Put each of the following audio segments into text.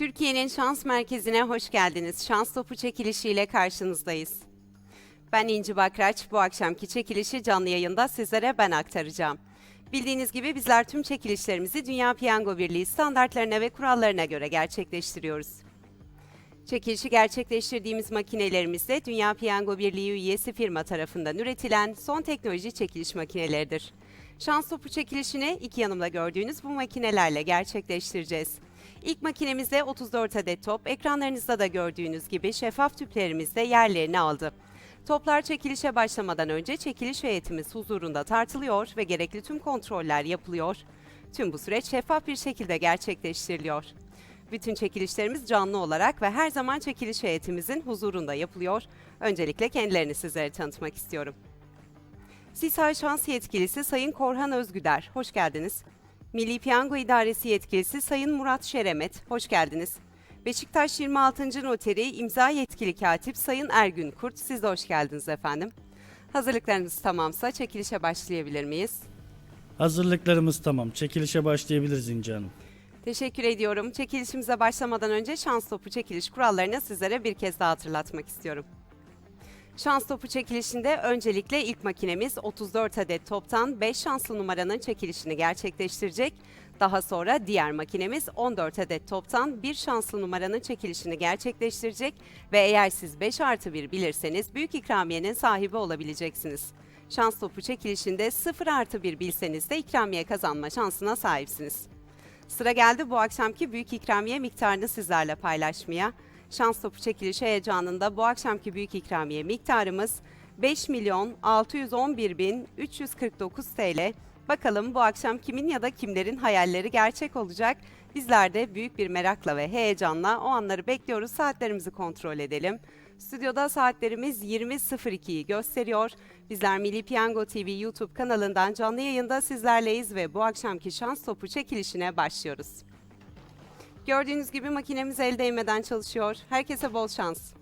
Türkiye'nin şans merkezine hoş geldiniz. Şans topu çekilişiyle karşınızdayız. Ben İnci Bakraç. Bu akşamki çekilişi canlı yayında sizlere ben aktaracağım. Bildiğiniz gibi bizler tüm çekilişlerimizi Dünya Piyango Birliği standartlarına ve kurallarına göre gerçekleştiriyoruz. Çekilişi gerçekleştirdiğimiz makinelerimizde Dünya Piyango Birliği üyesi firma tarafından üretilen son teknoloji çekiliş makineleridir. Şans topu çekilişini iki yanımda gördüğünüz bu makinelerle gerçekleştireceğiz. İlk makinemizde 34 adet top, ekranlarınızda da gördüğünüz gibi şeffaf tüplerimizde yerlerini aldı. Toplar çekilişe başlamadan önce çekiliş heyetimiz huzurunda tartılıyor ve gerekli tüm kontroller yapılıyor. Tüm bu süreç şeffaf bir şekilde gerçekleştiriliyor. Bütün çekilişlerimiz canlı olarak ve her zaman çekiliş heyetimizin huzurunda yapılıyor. Öncelikle kendilerini sizlere tanıtmak istiyorum. SİSAY Şans Yetkilisi Sayın Korhan Özgüder, hoş geldiniz. Milli Piyango İdaresi Yetkilisi Sayın Murat Şeremet, hoş geldiniz. Beşiktaş 26. Noteri İmza Yetkili Katip Sayın Ergün Kurt, siz de hoş geldiniz efendim. Hazırlıklarınız tamamsa çekilişe başlayabilir miyiz? Hazırlıklarımız tamam. Çekilişe başlayabiliriz İnci Hanım. Teşekkür ediyorum. Çekilişimize başlamadan önce şans topu çekiliş kurallarını sizlere bir kez daha hatırlatmak istiyorum. Şans topu çekilişinde öncelikle ilk makinemiz 34 adet toptan 5 şanslı numaranın çekilişini gerçekleştirecek. Daha sonra diğer makinemiz 14 adet toptan 1 şanslı numaranın çekilişini gerçekleştirecek ve eğer siz 5 artı 1 bilirseniz büyük ikramiyenin sahibi olabileceksiniz. Şans topu çekilişinde 0 artı 1 bilseniz de ikramiye kazanma şansına sahipsiniz. Sıra geldi bu akşamki büyük ikramiye miktarını sizlerle paylaşmaya. Şans topu çekilişi heyecanında bu akşamki büyük ikramiye miktarımız 5 milyon 611 bin 349 TL. Bakalım bu akşam kimin ya da kimlerin hayalleri gerçek olacak? Bizler de büyük bir merakla ve heyecanla o anları bekliyoruz. Saatlerimizi kontrol edelim. Stüdyoda saatlerimiz 20.02'yi gösteriyor. Bizler Milli Piyango TV YouTube kanalından canlı yayında sizlerleyiz ve bu akşamki şans topu çekilişine başlıyoruz. Gördüğünüz gibi makinemiz el değmeden çalışıyor. Herkese bol şans.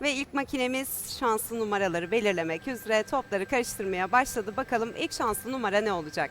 Ve ilk makinemiz şanslı numaraları belirlemek üzere topları karıştırmaya başladı. Bakalım ilk şanslı numara ne olacak?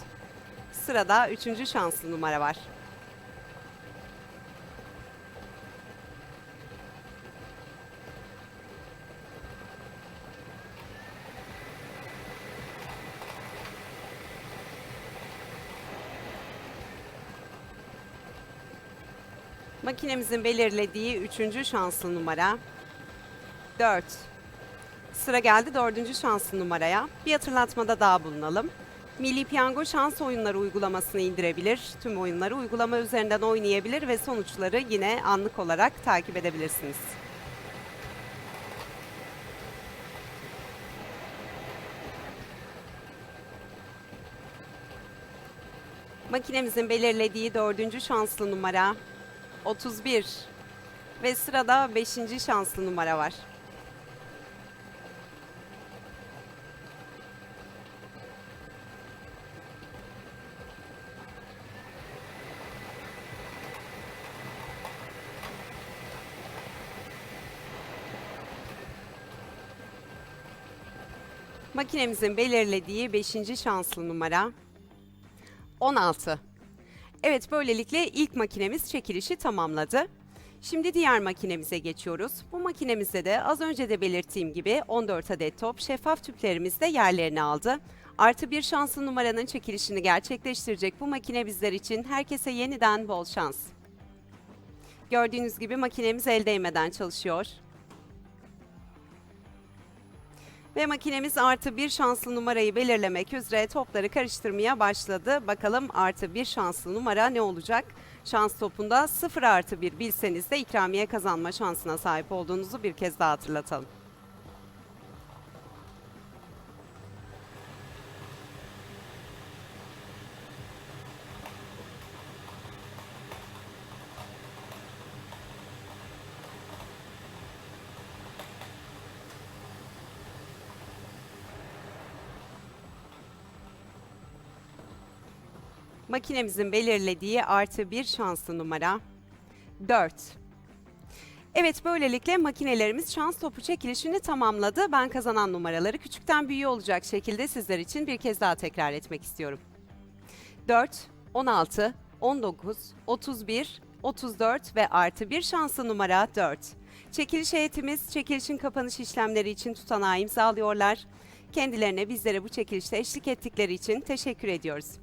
Sırada üçüncü şanslı numara var. Makinemizin belirlediği üçüncü şanslı numara 4. Sıra geldi dördüncü şanslı numaraya. Bir hatırlatmada daha bulunalım. Milli Piyango şans oyunları uygulamasını indirebilir. Tüm oyunları uygulama üzerinden oynayabilir ve sonuçları yine anlık olarak takip edebilirsiniz. Makinemizin belirlediği dördüncü şanslı numara 31 ve sırada beşinci şanslı numara var. Makinemizin belirlediği 5. şanslı numara 16. Evet böylelikle ilk makinemiz çekilişi tamamladı. Şimdi diğer makinemize geçiyoruz. Bu makinemizde de az önce de belirttiğim gibi 14 adet top şeffaf tüplerimizde yerlerini aldı. Artı bir şanslı numaranın çekilişini gerçekleştirecek bu makine bizler için herkese yeniden bol şans. Gördüğünüz gibi makinemiz el değmeden çalışıyor. Ve makinemiz artı bir şanslı numarayı belirlemek üzere topları karıştırmaya başladı. Bakalım artı bir şanslı numara ne olacak? Şans topunda 0 artı 1 bilseniz de ikramiye kazanma şansına sahip olduğunuzu bir kez daha hatırlatalım. Makinemizin belirlediği artı bir şanslı numara 4. Evet böylelikle makinelerimiz şans topu çekilişini tamamladı. Ben kazanan numaraları küçükten büyüğe olacak şekilde sizler için bir kez daha tekrar etmek istiyorum. 4, 16, 19, 31, 34 ve artı bir şanslı numara 4. Çekiliş heyetimiz çekilişin kapanış işlemleri için tutanağı imzalıyorlar. Kendilerine bizlere bu çekilişte eşlik ettikleri için teşekkür ediyoruz.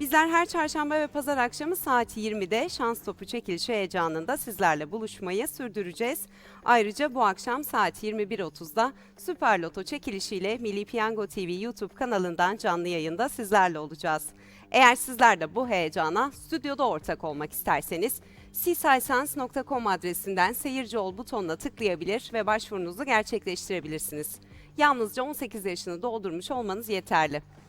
Bizler her çarşamba ve pazar akşamı saat 20'de şans topu çekilişi heyecanında sizlerle buluşmayı sürdüreceğiz. Ayrıca bu akşam saat 21.30'da Süper Loto çekilişiyle Milli Piyango TV YouTube kanalından canlı yayında sizlerle olacağız. Eğer sizler de bu heyecana stüdyoda ortak olmak isterseniz sisaysans.com adresinden seyirci ol butonuna tıklayabilir ve başvurunuzu gerçekleştirebilirsiniz. Yalnızca 18 yaşını doldurmuş olmanız yeterli.